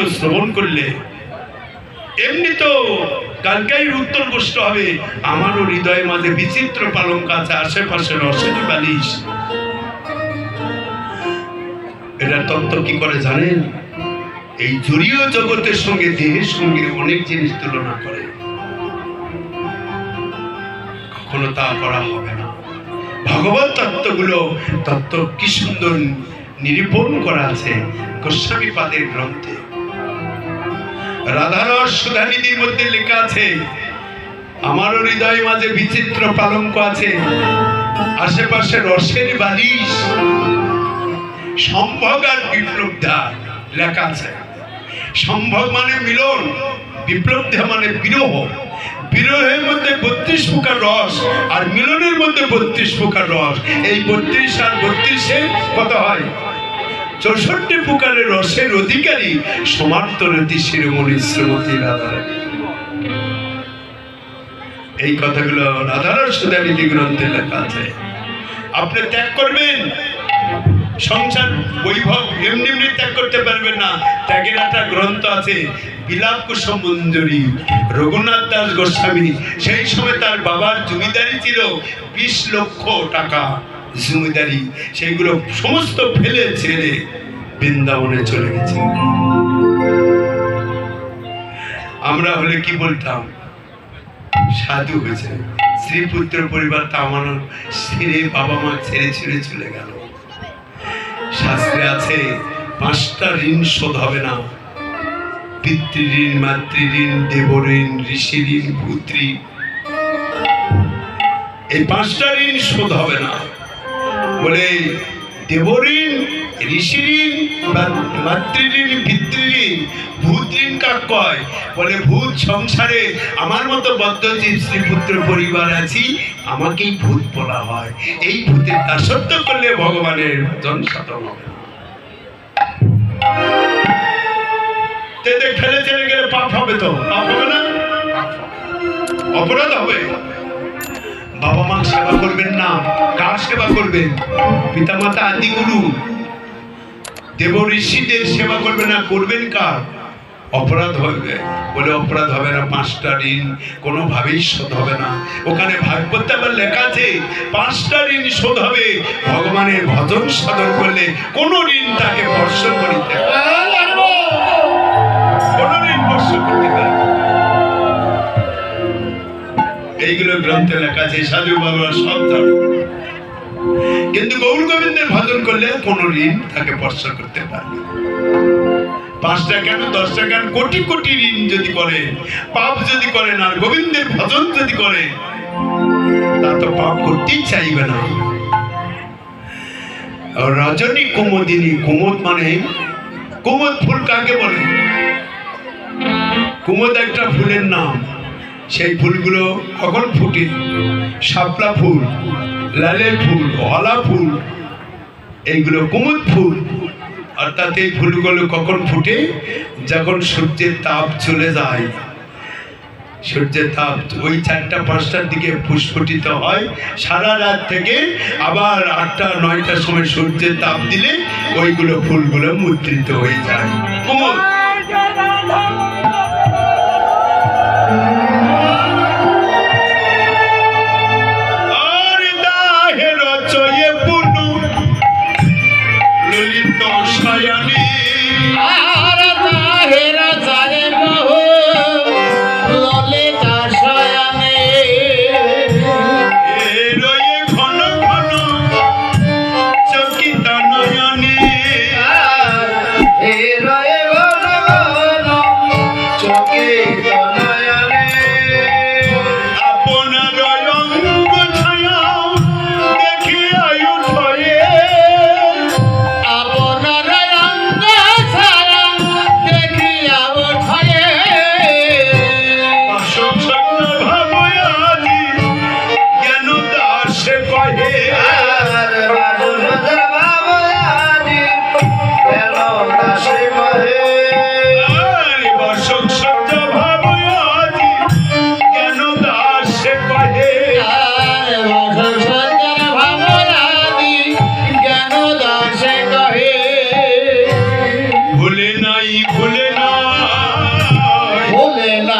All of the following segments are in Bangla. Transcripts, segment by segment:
কথাগুলো শ্রবণ করলে এমনি তো গানকাইয়ের উত্তর গোষ্ঠ হবে। আমারও হৃদয়ের মাঝে বিচিত্র পালঙ্ক আছে, আশেপাশে রসেনি বালিশ। এটা তত্ত্ব কি করে জানেন? এই জড়ীয় জগতের সঙ্গে, দেহের সঙ্গে অনেক জিনিস তুলনা করে। কখনো তা করা হবে না। ভগবত তত্ত্বগুলো, তত্ত্ব কি সুন্দর নিরূপণ করা আছে গোস্বামী পাদের গ্রন্থে। রাধারস সুধানিধির মধ্যে লেখা আছে, আমারও হৃদয় মাঝে বিচিত্র পালঙ্ক আছে। আশেপাশে রসের বালিশ, সম্ভোগ আর বিপ্লবদা লেখা আছে। সম্ভোগ মানে মিলন বিপ্লবদা মানে বিরহ। বিরহের মধ্যে বত্রিশ প্রকার রস আর মিলনের মধ্যে বত্রিশ প্রকার রস। এই বত্রিশ আর বত্রিশে কত হয়? চৌষট্টি প্রকারের রসের অধিকারী সমার্তরতি শিরোমণি শ্রীমতী রাধা এই কথাগুলো রাধারস সুদানিধি গ্রন্থে লেখা আছে। আপনি ত্যাগ করবেন। সংসার, বৈভব এমনি এমনি ত্যাগ করতে পারবেন না। ত্যাগের একটা গ্রন্থ আছে, বিলাপ কুসুম রঘুনাথ দাস গোস্বামী। সেই সময় তার বাবার জমিদারি ছিল বিশ লক্ষ টাকা। জমিদারি সেইগুলো সমস্ত ফেলে ছেড়ে বৃন্দাবনে চলে গেছে। আমরা হলে কি বলতাম? সাধু হয়েছে। শ্রীপুত্র পরিবার তা আমার ছেড়ে, বাবা মা ছেড়ে ছেড়ে চলে গেল। শাস্ত্রে আছে, পাঁচটা ঋণ শোধ হবে না। পিতৃঋণ, মাতৃঋণ, দেবঋণ ঋষি ঋণ ঋণ এই পাঁচটা ঋণ শোধ হবে না। বলে দেবঋণ ঋষি ঋণ মাতৃঋণ পিতৃঋণ ভূত ঋণ কাক কয় বলে ভূত সংসারে আমার মতো বদ্ধজীব শ্রীপুত্র পরিবার আছি আমাকেই ভূত বলা হয়। এই ভূতের দাসত্ব করলে ভগবানের জনসাধন হবে। ফেলে চলে গেলে পাপ হবে তো? পাপ হবে না? অপরাধ হবে? বাবা মা সেবা করবেন না। কার সেবা করবেন? পিতামাতা আদি গুরু দেব ঋষিদের সেবা করবেন না, করবেন কার? অপরাধ হবে। বলে অপরাধ হবে না, পাঁচটা ঋণ কোনোভাবেই শোধ হবে না। ওখানে ভাগবতে আবার লেখা আছে, পাঁচটা ঋণ শোধ হবে। ভগবানের ভজন সাধন করলে কোনো ঋণ তাকে বর্ষ করিতে। কোনো ঋণ বর্ষ করতে পারে। এইগুলো গ্রন্থে লেখা আছে, সাধু বাবা সব কিন্তু গৌর গোবিন্দের ভজন করলে কোনো ঋণ তাকে স্পর্শ করতে পারবে পাঁচটা কেন, দশটা কেন, কোটি কোটি ঋণ যদি করে, পাপ যদি করে না, গোবিন্দের ভজন যদি করে, তা তো পাপ করতেই চাইবে না। রজনী কুমুদিনী, কুমুদ মানে কুমুদ ফুল কাকে বলে? কুমুদ একটা ফুলের নাম। সেই ফুলগুলো কখন ফুটে? শাপলা ফুল, লালের ফুল, হলা ফুল, এইগুলো কুমুদ ফুল। অর্থাৎ এই ফুলগুলো কখন ফুটে? যখন সূর্যের তাপ চলে যায়। সূর্যের তাপ ওই চারটা, পাঁচটার দিকে ফুসফুটিত হয়। সারা রাত থেকে আবার আটটা, নয়টার সময় সূর্যের তাপ দিলে ওইগুলো ফুলগুলো মুদ্রিত হয়ে যায়। কুমুদ!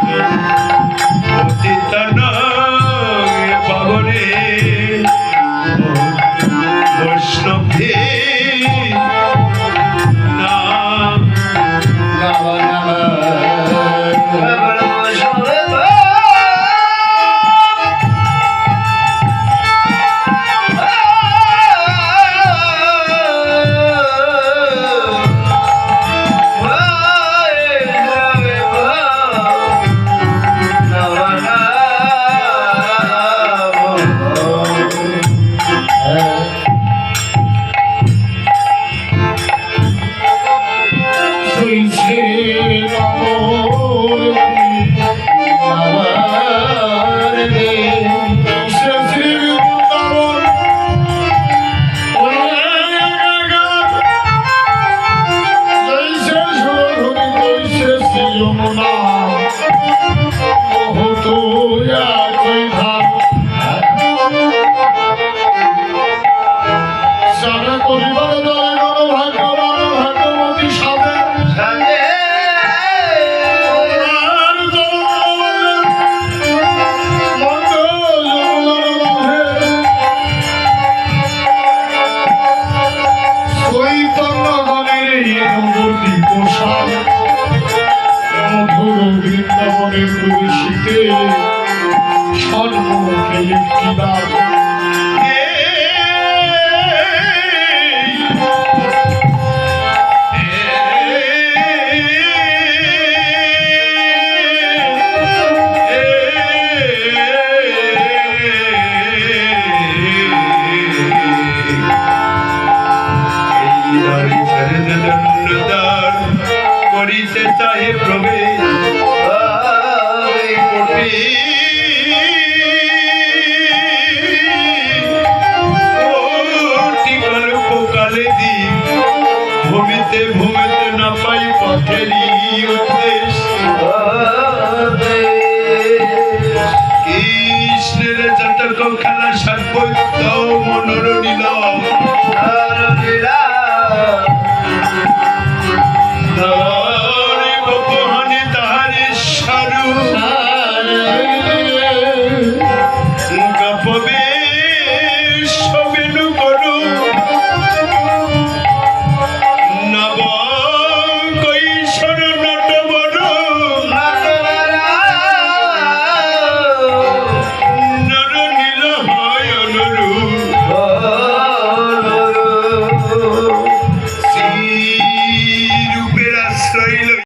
Thank you. Yeah.